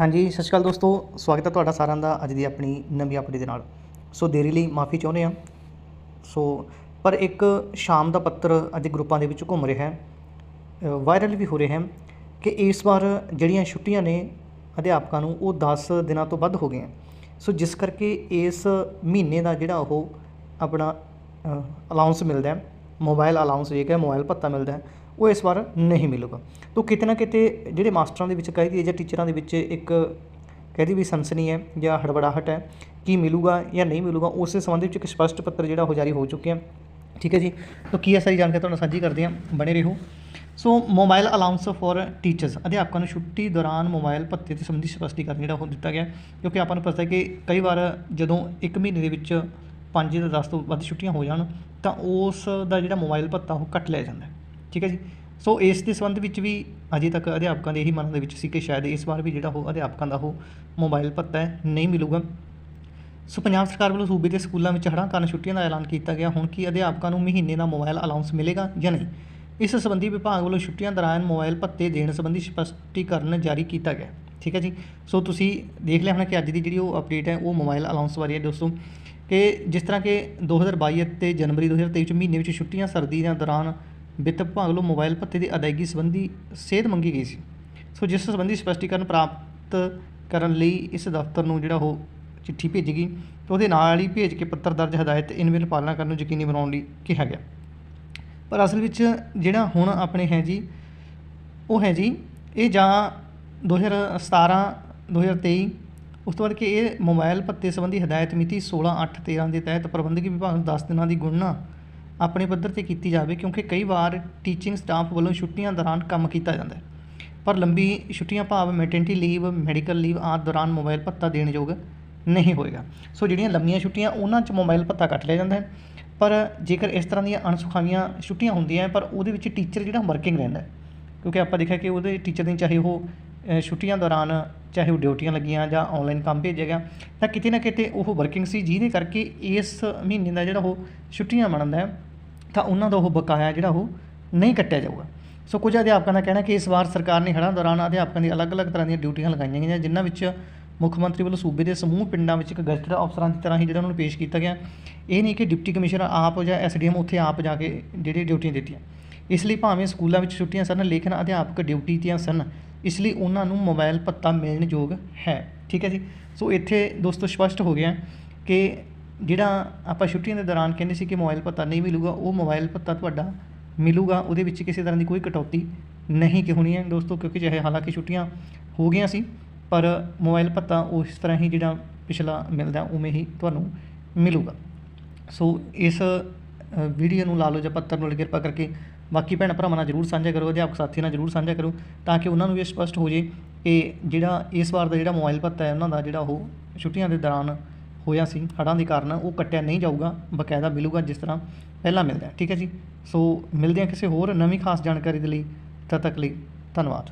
ਹਾਂਜੀ, ਸਤਿ ਸ਼੍ਰੀ ਅਕਾਲ ਦੋਸਤੋ। ਸਵਾਗਤ ਹੈ ਤੁਹਾਡਾ ਸਾਰਿਆਂ ਦਾ ਅੱਜ ਦੀ ਆਪਣੀ ਨਵੀਂ ਅਪਡੇਟ ਦੇ ਨਾਲ। ਸੋ ਦੇਰੀ ਲਈ ਮਾਫੀ ਚਾਹੁੰਦੇ ਹਾਂ। ਸੋ, ਪਰ ਇੱਕ ਸ਼ਾਮ ਦਾ ਪੱਤਰ ਅੱਜ ਗਰੁੱਪਾਂ ਦੇ ਵਿੱਚ ਘੁੰਮ ਰਿਹਾ ਹੈ। ਵਾਇਰਲ ਵੀ ਹੋ ਰਿਹਾ ਹੈ ਕਿ ਇਸ ਵਾਰ ਜਿਹੜੀਆਂ ਛੁੱਟੀਆਂ ਨੇ ਅਧਿਆਪਕਾਂ ਨੂੰ, ਉਹ 10 ਦਿਨਾਂ ਤੋਂ ਵੱਧ ਹੋ ਗਈਆਂ। ਸੋ ਜਿਸ ਕਰਕੇ ਇਸ ਮਹੀਨੇ ਦਾ ਜਿਹੜਾ ਉਹ ਆਪਣਾ ਅਲਾਉਂਸ ਮਿਲਦਾ ਹੈ। ਮੋਬਾਈਲ ਅਲਾਉਂਸ ਜੇ ਕਿ ਮੋਬਾਈਲ ਭੱਤਾ ਮਿਲਦਾ ਹੈ ਉਹ ਇਸ ਵਾਰ ਨਹੀਂ ਮਿਲੂਗਾ। ਤੋ ਕਿਤੇ ਨਾ ਕਿਤੇ ਜਿਹੜੇ ਮਾਸਟਰਾਂ ਦੇ ਵਿੱਚ ਕਹਿ ਦਈਏ ਜਾਂ ਟੀਚਰਾਂ ਦੇ ਵਿੱਚ ਇੱਕ ਕਹਿ ਵੀ ਸਨਸਨੀ ਹੈ ਜਾਂ ਹੜਬੜਾਹਟ ਹੈ, ਕੀ ਮਿਲੂਗਾ ਜਾਂ ਨਹੀਂ ਮਿਲੂਗਾ, ਉਸ ਦੇ ਸੰਬੰਧ ਵਿੱਚ ਇੱਕ ਸਪਸ਼ਟ ਪੱਤਰ ਜਿਹੜਾ ਉਹ ਜਾਰੀ ਹੋ ਚੁੱਕਿਆ। ਠੀਕ ਹੈ ਜੀ? ਤਾਂ ਕੀ ਹੈ ਸਾਰੀ ਜਾਣਕਾਰੀ ਤੁਹਾਨੂੰ ਸਾਂਝੀ ਕਰਦੇ ਹਾਂ, ਬਣੇ ਰਹੋ। So mobile allowance for teachers, ਅਧਿਆਪਕਾਂ ਨੂੰ ਛੁੱਟੀ ਦੌਰਾਨ ਮੋਬਾਈਲ ਭੱਤੇ ਦੇ ਸੰਬੰਧੀ ਸਪਸ਼ਟੀਕਰਨ ਜਿਹੜਾ ਉਹ ਦਿੱਤਾ ਗਿਆ ਕਿਉਂਕਿ ਆਪਾਂ ਨੂੰ ਪਤਾ ਹੈ ਕਿ ਕਈ ਵਾਰ ਜਦੋਂ ਇੱਕ ਮਹੀਨੇ ਦੇ ਵਿੱਚ 5 ਜਾਂ 10 ਤੋਂ ਵੱਧ ਛੁੱਟੀਆਂ ਹੋ ਜਾਣ, ਤਾਂ ਉਸ ਦਾ ਜਿਹੜਾ ਮੋਬਾਈਲ ਭੱਤਾ ਉਹ ਕੱਟ ਲਿਆ ਜਾਂਦਾ ਠੀਕ ਹੈ ਜੀ? ਸੋ ਇਸ ਦੇ ਸੰਬੰਧ ਵਿੱਚ ਵੀ ਅਜੇ ਤੱਕ ਅਧਿਆਪਕਾਂ ਦੇ ਇਹੀ ਮਨ ਦੇ ਵਿੱਚ ਸੀ ਕਿ ਸ਼ਾਇਦ ਇਸ ਵਾਰ ਵੀ ਜਿਹੜਾ ਉਹ ਅਧਿਆਪਕਾਂ ਦਾ ਉਹ ਮੋਬਾਈਲ ਭੱਤਾ ਨਹੀਂ ਮਿਲੂਗਾ। ਸੋ ਪੰਜਾਬ ਸਰਕਾਰ ਵੱਲੋਂ ਸੂਬੇ ਦੇ ਸਕੂਲਾਂ ਵਿੱਚ ਹੜ੍ਹਾਂ ਕਾਰਨ ਛੁੱਟੀਆਂ ਦਾ ਐਲਾਨ ਕੀਤਾ ਗਿਆ। ਹੁਣ ਕੀ ਅਧਿਆਪਕਾਂ ਨੂੰ ਮਹੀਨੇ ਦਾ ਮੋਬਾਈਲ ਅਲਾਉਂਸ ਮਿਲੇਗਾ ਜਾਂ ਨਹੀਂ? ਇਸ ਸੰਬੰਧੀ ਵਿਭਾਗ ਵੱਲੋਂ ਛੁੱਟੀਆਂ ਦੌਰਾਨ ਮੋਬਾਈਲ ਭੱਤੇ ਦੇਣ ਸੰਬੰਧੀ ਸਪਸ਼ਟੀਕਰਨ ਜਾਰੀ ਕੀਤਾ ਗਿਆ। ਠੀਕ ਹੈ ਜੀ? ਸੋ ਤੁਸੀਂ ਦੇਖ ਲਿਆ ਹੋਣਾ ਕਿ ਅੱਜ ਦੀ ਜਿਹੜੀ ਉਹ ਅਪਡੇਟ ਹੈ, ਉਹ ਮੋਬਾਈਲ ਅਲਾਉਂਸ ਬਾਰੇ ਹੈ ਦੋਸਤੋ। ਕਿ ਜਿਸ ਤਰ੍ਹਾਂ ਕਿ 2022 ਅਤੇ ਜਨਵਰੀ 2023 ਵਿੱਚ ਮਹੀਨੇ ਵਿੱਚ ਛੁੱਟੀਆਂ ਸਰਦੀ ਦੇ ਦੌਰਾਨ ਵਿੱਤ ਵਿਭਾਗ ਵੱਲੋਂ ਮੋਬਾਈਲ ਭੱਤੇ ਦੀ ਅਦਾਇਗੀ ਸੰਬੰਧੀ ਸੇਧ ਮੰਗੀ ਗਈ ਸੀ। ਸੋ ਜਿਸ ਸੰਬੰਧੀ ਸਪਸ਼ਟੀਕਰਨ ਪ੍ਰਾਪਤ ਕਰਨ ਲਈ ਇਸ ਦਫ਼ਤਰ ਨੂੰ ਜਿਹੜਾ ਉਹ ਚਿੱਠੀ ਭੇਜੀ ਗਈ ਤੇ ਉਹਦੇ ਨਾਲ ਹੀ ਭੇਜ ਕੇ ਪੱਤਰ ਦਰਜ, ਹਦਾਇਤ ਇਨਵਿਲ ਪਾਲਣਾ ਕਰਨ ਨੂੰ ਯਕੀਨੀ ਬਣਾਉਣ ਲਈ ਕਿਹਾ ਗਿਆ। ਪਰ ਅਸਲ ਵਿੱਚ ਜਿਹੜਾ ਹੁਣ ਆਪਣੇ ਹੈ ਜੀ, ਉਹ ਹੈ ਜੀ, ਇਹ ਜਾਂ 2017 2023 ਉਸ ਤੋਂ ਬਾਅਦ ਕਿ ਇਹ ਮੋਬਾਈਲ ਭੱਤੇ ਸੰਬੰਧੀ ਹਦਾਇਤ ਮਿਤੀ 16/8/13 ਦੇ ਤਹਿਤ ਪ੍ਰਬੰਧਕੀ ਵਿਭਾਗ ਨੂੰ 10 ਦਿਨਾਂ ਦੀ ਗੁਣਨਾ ਆਪਣੇ ਪੱਧਰ ਤੇ ਕੀਤੀ ਜਾਵੇ ਕਿਉਂਕਿ ਕਈ ਵਾਰ ਟੀਚਿੰਗ ਸਟਾਫ ਵੱਲੋਂ ਛੁੱਟੀਆਂ ਦੌਰਾਨ ਕੰਮ ਕੀਤਾ ਜਾਂਦਾ ਹੈ। ਪਰ ਲੰਬੀ ਛੁੱਟੀਆਂ ਭਾਵ ਮੈਟਰਨਿਟੀ ਲੀਵ ਮੈਡੀਕਲ ਲੀਵ ਆਦਿ ਦੌਰਾਨ ਮੋਬਾਈਲ ਭੱਤਾ ਦੇਣ ਯੋਗ ਨਹੀਂ ਹੋਏਗਾ। ਸੋ ਜਿਹੜੀਆਂ ਲੰਮੀਆਂ ਛੁੱਟੀਆਂ ਉਹਨਾਂ 'ਚ ਮੋਬਾਈਲ ਭੱਤਾ ਕੱਟ ਲਿਆ ਜਾਂਦਾ ਹੈ। ਪਰ ਜੇਕਰ ਇਸ ਤਰ੍ਹਾਂ ਦੀਆਂ ਅਣਸੁਖਾਵੀਆਂ ਛੁੱਟੀਆਂ ਹੁੰਦੀਆਂ ਪਰ ਉਹਦੇ ਵਿੱਚ ਟੀਚਰ ਜਿਹੜਾ ਵਰਕਿੰਗ ਰਹਿੰਦਾ ਕਿਉਂਕਿ ਆਪਾਂ ਦੇਖਿਆ ਕਿ ਉਹਦੇ ਟੀਚਰ ਦੀ ਚਾਹੇ ਉਹ ਛੁੱਟੀਆਂ ਦੌਰਾਨ ਚਾਹੇ ਉਹ ਡਿਊਟੀਆਂ ਲੱਗੀਆਂ ਜਾਂ ਆਨਲਾਈਨ ਕੰਮ ਭੇਜਿਆ ਗਿਆ, ਤਾਂ ਕਿਤੇ ਨਾ ਕਿਤੇ ਉਹ ਵਰਕਿੰਗ ਸੀ ਜਿਹਦੇ ਕਰਕੇ ਇਸ ਮਹੀਨੇ ਦਾ ਜਿਹੜਾ ਉਹ ਛੁੱਟੀਆਂ ਬਣਦਾ ਹੈ ਤਾਂ ਉਹਨਾਂ ਦਾ ਉਹ ਬਕਾਇਆ ਜਿਹੜਾ ਉਹ ਨਹੀਂ ਕੱਟਿਆ ਜਾਊਗਾ। ਸੋ ਕੁਝ ਅਧਿਆਪਕਾਂ ਦਾ ਕਹਿਣਾ ਕਿ ਇਸ ਵਾਰ ਸਰਕਾਰ ਨੇ ਹੜ੍ਹਾਂ ਦੌਰਾਨ ਅਧਿਆਪਕਾਂ ਦੀ ਅਲੱਗ-ਅਲੱਗ ਤਰ੍ਹਾਂ ਦੀਆਂ ਡਿਊਟੀਆਂ ਲਗਾਈਆਂ ਗਈਆਂ, ਜਿਨ੍ਹਾਂ ਵਿੱਚ ਮੁੱਖ ਮੰਤਰੀ ਵੱਲੋਂ ਸੂਬੇ ਦੇ ਸਮੂਹ ਪਿੰਡਾਂ ਵਿੱਚ ਇੱਕ ਗਜ਼ਟਡ ਅਫਸਰਾਂ ਦੀ ਤਰ੍ਹਾਂ ਹੀ ਜਿਹੜਾ ਉਹਨਾਂ ਨੂੰ ਪੇਸ਼ ਕੀਤਾ ਗਿਆ। ਇਹ ਨਹੀਂ ਕਿ ਡਿਪਟੀ ਕਮਿਸ਼ਨਰ ਆਪ ਜਾਂ ਐਸਡੀਐਮ ਉੱਥੇ ਆਪ ਜਾ ਕੇ ਜਿਹੜੀ ਡਿਊਟੀਆਂ ਦਿੱਤੀਆਂ। ਇਸ ਲਈ ਭਾਵੇਂ ਸਕੂਲਾਂ ਵਿੱਚ ਛੁੱਟੀਆਂ ਸਨ, ਲੇਕਿਨ ਅਧਿਆਪਕ ਡਿਊਟੀ 'ਤੇ ਸਨ। ਇਸ ਲਈ ਉਹਨਾਂ ਨੂੰ ਮੋਬਾਈਲ ਭੱਤਾ ਮਿਲਣ ਯੋਗ ਹੈ। ਠੀਕ ਹੈ ਜੀ। ਸੋ ਇੱਥੇ ਦੋਸਤੋ ਸਪਸ਼ਟ ਹੋ ਗਿਆ ਕਿ ਜਿਹੜਾ ਆਪਾਂ ਛੁੱਟੀਆਂ ਦੇ ਦੌਰਾਨ ਕਹਿੰਦੇ ਸੀ ਕਿ ਮੋਬਾਈਲ ਭੱਤਾ ਨਹੀਂ ਮਿਲੂਗਾ, ਉਹ ਮੋਬਾਈਲ ਭੱਤਾ ਤੁਹਾਡਾ ਮਿਲੂਗਾ, ਉਹਦੇ ਵਿੱਚ ਕਿਸੇ ਤਰ੍ਹਾਂ ਦੀ ਕੋਈ ਕਟੌਤੀ ਨਹੀਂ ਕਿ ਹੋਣੀ ਹੈ ਦੋਸਤੋ, ਕਿਉਂਕਿ ਚਾਹੇ ਹਾਲਾਂਕਿ ਛੁੱਟੀਆਂ ਹੋ ਗਈਆਂ ਸੀ, ਪਰ ਮੋਬਾਈਲ ਭੱਤਾ ਉਸ ਤਰ੍ਹਾਂ ਹੀ ਜਿਹੜਾ ਪਿਛਲਾ ਮਿਲਦਾ, ਉਵੇਂ ਹੀ ਤੁਹਾਨੂੰ ਮਿਲੂਗਾ। ਸੋ ਇਸ ਵੀਡੀਓ ਨੂੰ ਲਾ ਲਓ ਜਾਂ ਪੱਤਰ ਨੂੰ ਕਿਰਪਾ ਕਰਕੇ ਬਾਕੀ ਭੈਣ ਭਰਾਵਾਂ ਨਾਲ ਜਰੂਰ ਸਾਂਝਾ ਕਰੋ, ਅਧਿਆਪਕ ਸਾਥੀਆਂ ਨਾਲ ਜਰੂਰ ਸਾਂਝਾ ਕਰੋ, ਤਾਂ ਕਿ ਉਹਨਾਂ ਨੂੰ ਵੀ ਇਹ ਸਪਸ਼ਟ ਹੋ ਜੇ ਕਿ ਜਿਹੜਾ ਇਸ ਵਾਰ ਦਾ ਜਿਹੜਾ ਮੋਬਾਈਲ ਭੱਤਾ ਹੈ, ਉਹਨਾਂ ਦਾ ਜਿਹੜਾ ਉਹ ਛੁੱਟੀਆਂ ਦੇ ਦੌਰਾਨ ਹੋਇਆ ਸੀ, ਹੜ੍ਹਾਂ ਦੇ ਕਾਰਨ ਉਹ ਕੱਟਿਆ ਨਹੀਂ ਜਾਊਗਾ, ਬਕਾਇਦਾ ਮਿਲੂਗਾ ਜਿਸ ਤਰ੍ਹਾਂ ਪਹਿਲਾਂ ਮਿਲਦਾ ਠੀਕ ਹੈ ਜੀ? ਸੋ ਮਿਲਦੇ ਹਾਂ ਕਿਸੇ ਹੋਰ ਨਵੀਂ ਖਾਸ ਜਾਣਕਾਰੀ ਦੇ ਲਈ। ਤਦ ਤੱਕ ਲਈ ਧੰਨਵਾਦ।